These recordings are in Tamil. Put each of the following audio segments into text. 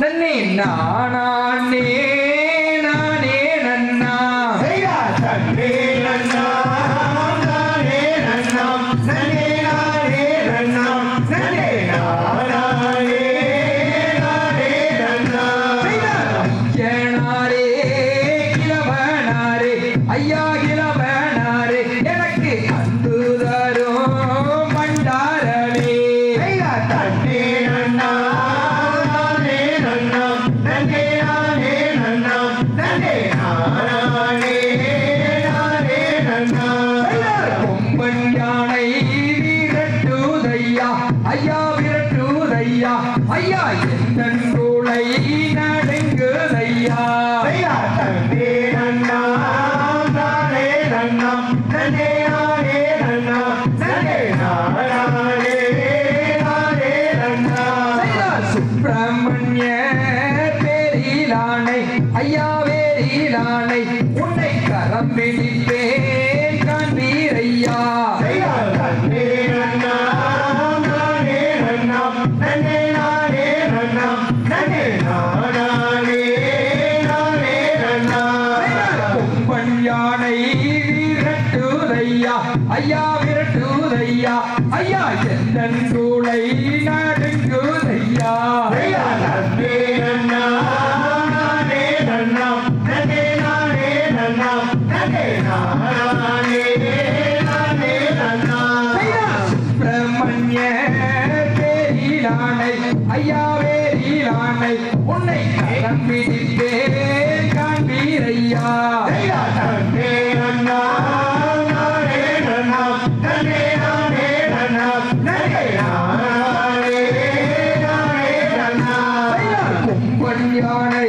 நன்னே நானே ஐயா விரட்டுதையா? ஐயா எந்த சூளை நடுங்குதையா? தன்னே நன்னாம் நானே நன்னே நானே நன்னாம் நன்னே நானே நானே நன்னாம் சுப்பிரமணிய பேரிலானை ஐயா வேரிலானை உன்னை கரம் பிடிப்பேன் விரட்டுதையா ஐயா விரட்டுதையா. ஐயா எந்த சூளை நடுங்குதையா. ஐயா தன்னே நன்னாம் நானே யானை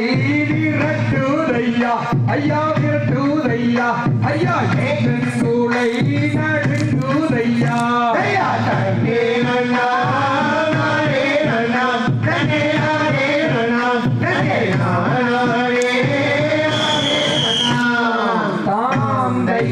விரட்டுதையா ஐயா விரட்டுதையா ஐயா ஏதன் சூளை நடு